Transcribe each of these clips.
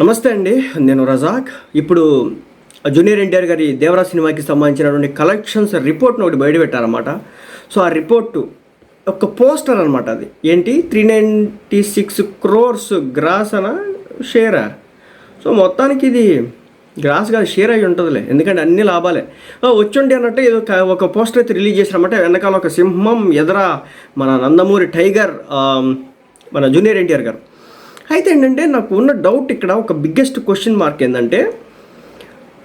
నమస్తే అండి నేను రజాక్. ఇప్పుడు జూనియర్ ఎన్టీఆర్ గారి దేవరా సినిమాకి సంబంధించినటువంటి కలెక్షన్స్ రిపోర్ట్ను ఒకటి బయటపెట్టారన్నమాట సో ఆ రిపోర్టు ఒక పోస్టర్ అనమాట అది. ఏంటి? Three ninety six crores gross అన షేరా? సో మొత్తానికి ఇది గ్రాస్ కాదు షేర్ అయి ఉంటుందిలే. ఎందుకంటే అన్ని లాభాలే. వచ్చుండి అన్నట్టు ఏదో ఒక- పోస్టర్ అయితే రిలీజ్ చేశారన్నమాట. వెనకాల ఒక సింహం ఎదర మన నందమూరి టైగర్ మన జూనియర్ ఎన్టీఆర్ గారు. అయితే ఏంటంటే నాకు ఉన్న డౌట్ ఇక్కడ ఒక బిగ్గెస్ట్ క్వశ్చన్ మార్క్ ఏంటంటే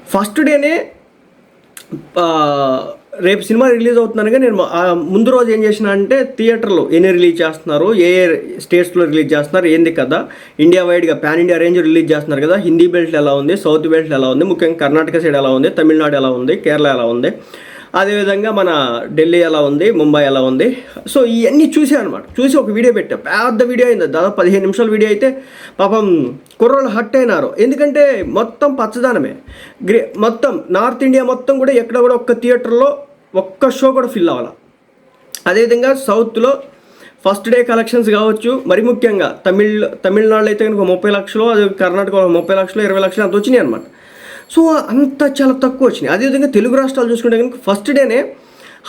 ఫస్ట్ డేనే రేపు సినిమా రిలీజ్ అవుతున్నానుగా నేను ముందు రోజు ఏం చేసిన అంటే థియేటర్లో ఎన్ని రిలీజ్ చేస్తున్నారు ఏ ఏ స్టేట్స్లో రిలీజ్ చేస్తున్నారు ఏంది కదా ఇండియా వైడ్గా పాన్ ఇండియా రేంజ్ రిలీజ్ చేస్తున్నారు కదా హిందీ బెల్ట్ ఎలా ఉంది సౌత్ బెల్ట్ ఎలా ఉంది ముఖ్యంగా కర్ణాటక సైడ్ ఎలా ఉంది తమిళనాడు ఎలా ఉంది కేరళ ఎలా ఉంది? అదేవిధంగా మన ఢిల్లీ ఎలా ఉంది ముంబై ఎలా ఉంది? సో ఇవన్నీ చూసాను అనమాట చూసి ఒక వీడియో పెట్టా. పెద్ద వీడియో అయింది. దాదాపు పదిహేను నిమిషాల వీడియో అయితే పాపం కుర్రోళ్ళు హట్ అయినారు. ఎందుకంటే మొత్తం పచ్చదనమే. గ్రే మొత్తం నార్త్ ఇండియా మొత్తం కూడా ఎక్కడ కూడా ఒక్క థియేటర్లో ఒక్క షో కూడా ఫిల్ అవ్వాలి. అదేవిధంగా సౌత్లో ఫస్ట్ డే కలెక్షన్స్ కావచ్చు మరి ముఖ్యంగా తమిళ్ తమిళనాడులో అయితే కనుక ముప్పై లక్షలు అది కర్ణాటకలో ముప్పై లక్షలు ఇరవై లక్షలు అంత వచ్చినాయి అనమాట సో అంత చాలా తక్కువ వచ్చినాయి. అదేవిధంగా తెలుగు రాష్ట్రాలు చూసుకుంటే కనుక ఫస్ట్ డేనే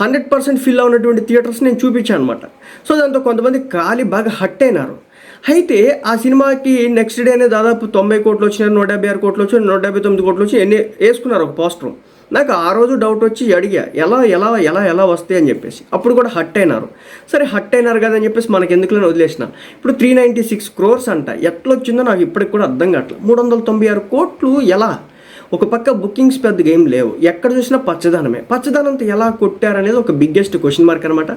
హండ్రెడ్ పర్సెంట్ ఫిల్ అవునటువంటి థియేటర్స్ నేను చూపించాను అనమాట సో దాంతో కొంతమంది ఖాళీ బాగా హట్ అయినారు. అయితే ఆ సినిమాకి నెక్స్ట్ డేనే దాదాపు తొంభై కోట్లు వచ్చినారు నూట డెబ్బై ఆరు కోట్లు వచ్చి నూట డెబ్బై తొమ్మిది కోట్లు వచ్చి ఎన్ని వేసుకున్నారు ఒక పోస్టర్ నాకు ఆ రోజు డౌట్ వచ్చి అడిగా ఎలా ఎలా ఎలా ఎలా వస్తాయి అని చెప్పేసి. అప్పుడు కూడా హట్ అయినారు. సరే హట్ అయినారు కదా అని చెప్పేసి మనకి ఎందుకులని వదిలేసిన. ఇప్పుడు త్రీ నైంటీ సిక్స్ క్రోర్స్ అంట. ఎట్లా వచ్చిందో నాకు ఇప్పటికి కూడా అర్థం కావట్లేదు. మూడు వందల తొంభై ఆరు కోట్లు ఎలా? ఒక పక్క బుకింగ్స్ పెద్దగా ఏం లేవు. ఎక్కడ చూసినా పచ్చదనమే. పచ్చదనంతో ఎలా కొట్టారనేది ఒక బిగ్గెస్ట్ క్వశ్చన్ మార్క్ అనమాట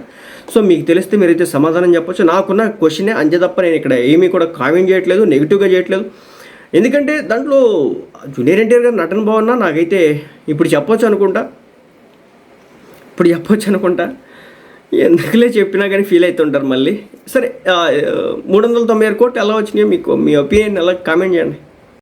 సో మీకు తెలిస్తే మీరైతే సమాధానం చెప్పొచ్చు. నాకున్న క్వశ్చనే అంతే తప్ప నేను ఇక్కడ ఏమీ కూడా కామెంట్ చేయట్లేదు నెగిటివ్గా చేయట్లేదు. ఎందుకంటే దాంట్లో జూనియర్ ఎన్టీఆర్ గారు నటన బాగున్నా నాకైతే ఇప్పుడు చెప్పొచ్చు అనుకుంటా. ఇప్పుడు చెప్పొచ్చు అనుకుంటా. ఎందుకులే చెప్పినా కానీ ఫీల్ అవుతుంటారు మళ్ళీ. సరే మూడు వందల తొంభై ఆరు కోట్లు ఎలా వచ్చినాయో మీకు మీ ఒపీనియన్ ఎలా కామెంట్ చేయండి.